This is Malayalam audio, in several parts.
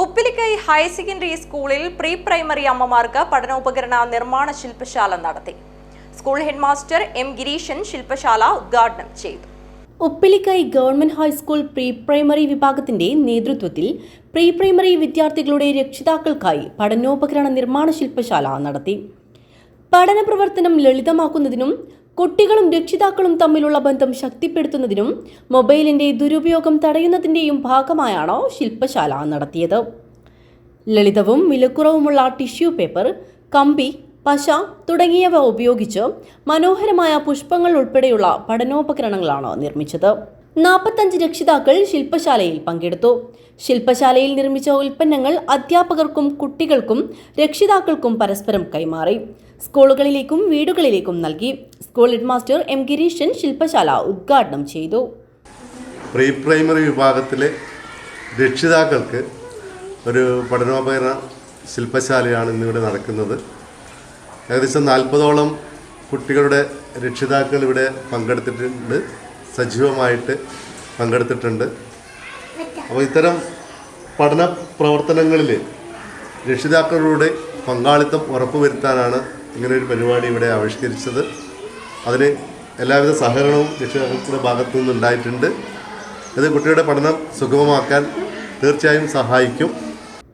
ഉപ്പിലിക്കൈ ഹയർ സെക്കൻഡറി സ്കൂളിൽ പ്രീ പ്രൈമറി അമ്മമാർക്ക് പഠനോപകരണ നിർമ്മാണ ശില്പശാല നടത്തി. സ്കൂൾ ഹെഡ്മാസ്റ്റർ എം ഗിരീശൻ ശില്പശാല ഉദ്ഘാടനം ചെയ്തു. Uppilikkai government high school pre primary വിഭാഗത്തിന്റെ നേതൃത്വത്തിൽ പ്രീ പ്രൈമറി വിദ്യാർത്ഥികളുടെ രക്ഷിതാക്കൾക്കായി പഠനോപകരണ നിർമ്മാണ ശില്പശാല നടത്തി. പഠന പ്രവർത്തനം ലളിതമാക്കുന്നതിനും കുട്ടികളും രക്ഷിതാക്കളും തമ്മിലുള്ള ബന്ധം ശക്തിപ്പെടുത്തുന്നതിനും മൊബൈലിന്റെ ദുരുപയോഗം തടയുന്നതിന്റെയും ഭാഗമായാണ് ശില്പശാല നടത്തിയത്. ലളിതവും വിലക്കുറവുമുള്ള ടിഷ്യൂ പേപ്പർ കമ്പി പശ തുടങ്ങിയവ ഉപയോഗിച്ച് മനോഹരമായ പുഷ്പങ്ങൾ ഉൾപ്പെടെയുള്ള പഠനോപകരണങ്ങളാണ് നിർമ്മിച്ചത്. നാൽപ്പത്തഞ്ച് രക്ഷിതാക്കൾ ശില്പശാലയിൽ പങ്കെടുത്തു. ശില്പശാലയിൽ നിർമ്മിച്ച ഉൽപ്പന്നങ്ങൾ അധ്യാപകർക്കും കുട്ടികൾക്കും രക്ഷിതാക്കൾക്കും പരസ്പരം കൈമാറി. സ്കൂളുകളിലേക്കും വീടുകളിലേക്കും നൽകി. സ്കൂൾ ഹെഡ്മാസ്റ്റർ എം ഗിരീശൻ ശില്പശാല ഉദ്ഘാടനം ചെയ്തു. പ്രീ പ്രൈമറി വിഭാഗത്തിലെ രക്ഷിതാക്കൾക്ക് ഒരു പഠനോപകരണ ശില്പശാലയാണ് ഇന്നിവിടെ നടക്കുന്നത്. ഏകദേശം നാൽപ്പതോളം കുട്ടികളുടെ രക്ഷിതാക്കൾ ഇവിടെ പങ്കെടുത്തിട്ടുണ്ട്. സജീവമായിട്ട് പങ്കെടുത്തിട്ടുണ്ട്. അപ്പോൾ ഇത്തരം പഠന പ്രവർത്തനങ്ങളിൽ രക്ഷിതാക്കളുടെ പങ്കാളിത്തം ഉറപ്പുവരുത്താനാണ് ഇങ്ങനൊരു പരിപാടി ഇവിടെ ആവിഷ്കരിച്ചത്. അതിന് എല്ലാവിധ സഹകരണവും രക്ഷിതാക്കളുടെ ഭാഗത്തു നിന്നുണ്ടായിട്ടുണ്ട്. ഇത് കുട്ടിയുടെ പഠനം സുഗമമാക്കാൻ തീർച്ചയായും സഹായിക്കും.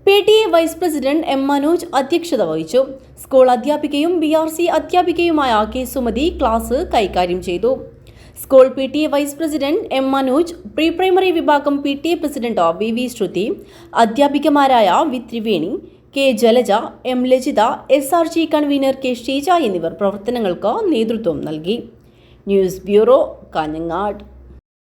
P T A vice president M Manoj അധ്യക്ഷത വഹിച്ചു. സ്കൂൾ അധ്യാപികയും ബി ആർ സി അധ്യാപികയുമായ കെ സുമതി ക്ലാസ് കൈകാര്യം ചെയ്തു. School P T A vice president M Manoj pre primary വിഭാഗം P T A president V V Shruthi അധ്യാപികമാരായ V Triveni K Jalaja M Lajitha S R G convenor K Sheeja എന്നിവർ പ്രവർത്തനങ്ങൾക്ക് നേതൃത്വം നൽകി. News bureau Kanhangad.